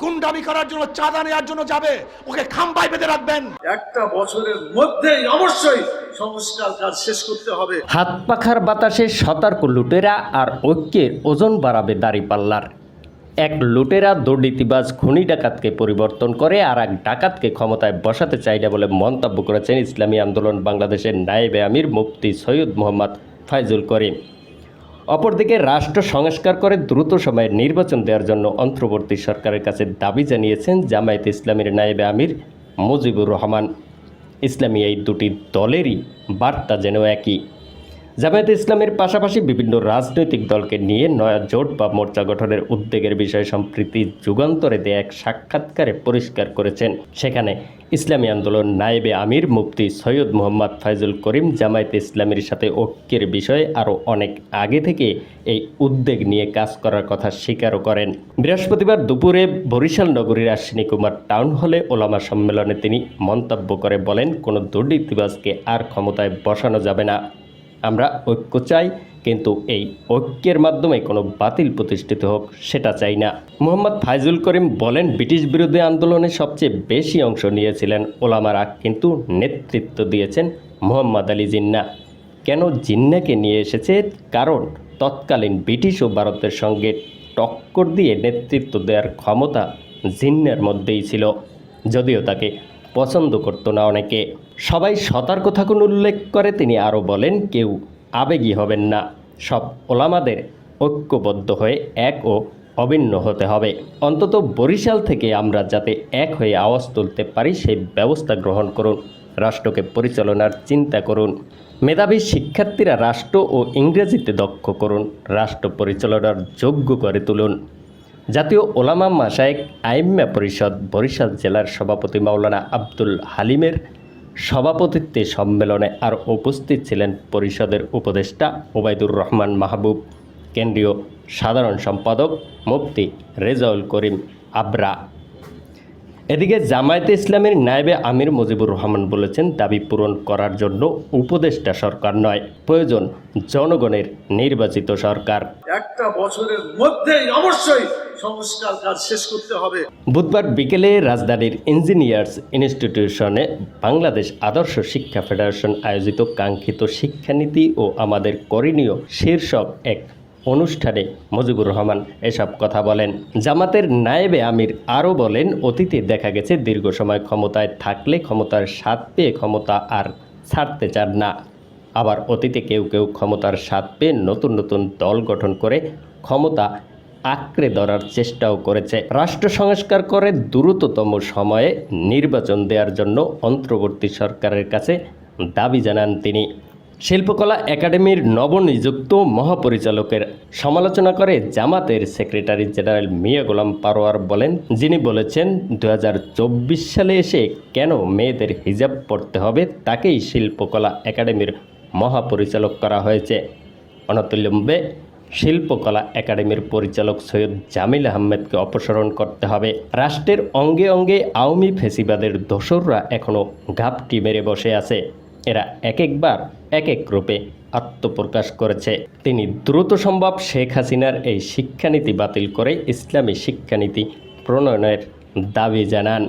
গুন্ডামি করার জন্য চাঁদা নেওয়ার জন্য যাবে। ওকে খাম্বাই বেঁধে রাখবেন। একটা বছরের মধ্যেই অবশ্যই সংস্কার কাজ শেষ করতে হবে। হাত পাখার বাতাসে সতর্ক লুটেরা আর ঐক্যের ওজন বাড়াবে দাড়িপাল্লার এক লুটেরা দুর্নীতিবাজ খুনি ডাকাতকে পরিবর্তন করে আর এক ডাকাতকে ক্ষমতায় বসাতে চায় না বলে মন্তব্য করেছেন ইসলামী আন্দোলন বাংলাদেশের নায়েবে আমির মুফতি সৈয়দ মোহাম্মদ ফাইজুল করিম। অপরদিকে রাষ্ট্র সংস্কার করে দ্রুত সময়ে নির্বাচন দেওয়ার জন্য অন্তর্বর্তী সরকারের কাছে দাবি জানিয়েছেন জামায়াত ইসলামের নায়েবে আমির মুজিবুর রহমান। ইসলামী এই দুটি দলেরই বার্তা যেন একই। জামায়াতে ইসলামের পাশাপাশি বিভিন্ন রাজনৈতিক দলকে নিয়ে নয়া জোট বা মোর্চা গঠনের উদ্যোগের বিষয়ে সম্প্রীতি যুগান্তরে দেয়া এক সাক্ষাৎকারে পরিষ্কার করেছেন। সেখানে ইসলামী আন্দোলন নায়েবে আমির, মুফতি সৈয়দ মোহাম্মদ ফাইজুল করিম জামায়াতে ইসলামীর সাথে ঐক্যের বিষয়ে আরও অনেক আগে থেকে এই উদ্যোগ নিয়ে কাজ করার কথা স্বীকারও করেন। বৃহস্পতিবার দুপুরে বরিশাল নগরীর আশ্বিনী কুমার টাউন হলে ওলামা সম্মেলনে তিনি মন্তব্য করে বলেন, কোনো দুর্নীতিবাজকে আর ক্ষমতায় বসানো যাবে না। আমরা ঐক্য চাই, কিন্তু এই ঐক্যের মাধ্যমে কোনো বাতিল প্রতিষ্ঠিত হোক, সেটা চাই না। মোহাম্মদ ফাইজুল করিম বলেন, ব্রিটিশ বিরোধী আন্দোলনে সবচেয়ে বেশি অংশ নিয়েছিলেন ওলামারা, কিন্তু নেতৃত্ব দিয়েছেন মোহাম্মদ আলী জিন্না। কেন জিন্নাকে নিয়ে এসেছে? কারণ তৎকালীন ব্রিটিশ ও ভারতের সঙ্গে টক্কর দিয়ে নেতৃত্ব দেওয়ার ক্ষমতা জিন্নার মধ্যেই ছিল, যদিও তাকে পছন্দ করতো না অনেকে। সবাই সতর্ক থাকুন উল্লেখ করে তিনি আরও বলেন, কেউ আবেগী হবেন না। সব ওলামাদের ঐক্যবদ্ধ হয়ে এক ও অভিন্ন হতে হবে। অন্তত বরিশাল থেকে আমরা যাতে এক হয়ে আওয়াজ তুলতে পারি সেই ব্যবস্থা গ্রহণ করুন। রাষ্ট্রকে পরিচালনার চিন্তা করুন। মেধাবী শিক্ষার্থীরা রাষ্ট্র ও ইংরেজিতে দক্ষ করুন। রাষ্ট্র পরিচালনার যোগ্য করে তুলুন। জাতীয় ওলামা মাসায়েক আইম্মা পরিষদ বরিশাল জেলার সভাপতি মাওলানা আব্দুল হালিমের সভাপতিত্বে সম্মেলনে আর উপস্থিত ছিলেন পরিষদের উপদেষ্টা ওবায়দুর রহমান মাহবুব, কেন্দ্রীয় সাধারণ সম্পাদক মুফতি রেজাউল করিম আবরা। এদিকে জামায়াতে ইসলামের নায়েবে আমির মুজিবুর রহমান বলেছেন, দাবি পূরণ করার জন্য উপদেষ্টা সরকার নয়, প্রয়োজন জনগণের নির্বাচিত সরকার। একটা বছরের মধ্যেই অবশ্যই সংস্কার কাজ শেষ করতে হবে। বুধবার বিকেলে রাজধানীর ইঞ্জিনিয়ার্স ইনস্টিটিউশনে বাংলাদেশ আদর্শ শিক্ষা ফেডারেশন আয়োজিত কাঙ্ক্ষিত শিক্ষানীতি ও আমাদের করণীয় শীর্ষক এক অনুষ্ঠানে মুজিবুর রহমান এসব কথা বলেন। জামাতের নায়েবে আমির আরও বলেন, অতীতে দেখা গেছে দীর্ঘ সময় ক্ষমতায় থাকলে ক্ষমতার স্বাদ পেয়ে ক্ষমতা আর ছাড়তে চান না। আবার অতীতে কেউ কেউ ক্ষমতার স্বাদ পেয়ে নতুন নতুন দল গঠন করে ক্ষমতা আঁকড়ে ধরার চেষ্টাও করেছে। রাষ্ট্র সংস্কার করে দ্রুততম সময়ে নির্বাচন দেওয়ার জন্য অন্তর্বর্তী সরকারের কাছে দাবি জানান তিনি। শিল্পকলা একাডেমির নবনিযুক্ত মহাপরিচালকের সমালোচনা করে জামাতের সেক্রেটারি জেনারেল মিয়া গোলাম পারোয়ার বলেন, যিনি বলেছেন দু হাজার চব্বিশ সালে এসে কেন মেয়েদের হিজাব পড়তে হবে, তাকেই শিল্পকলা একাডেমির মহাপরিচালক করা হয়েছে। অনতুল্যম্বে শিল্পকলা একাডেমির পরিচালক সৈয়দ জামিল আহমেদকে অপসারণ করতে হবে। রাষ্ট্রের অঙ্গে অঙ্গে আওয়ামী ফেসিবাদের দোসররা এখনও ঘাপটি মেরে বসে আছে। এরা এক একবার, এক এক রূপে আত্মপ্রকাশ করেছে। তিনি দ্রুত সম্ভব শেখ হাসিনার এই শিক্ষানীতি বাতিল করে ইসলামী শিক্ষানীতি প্রণয়নের দাবি জানান।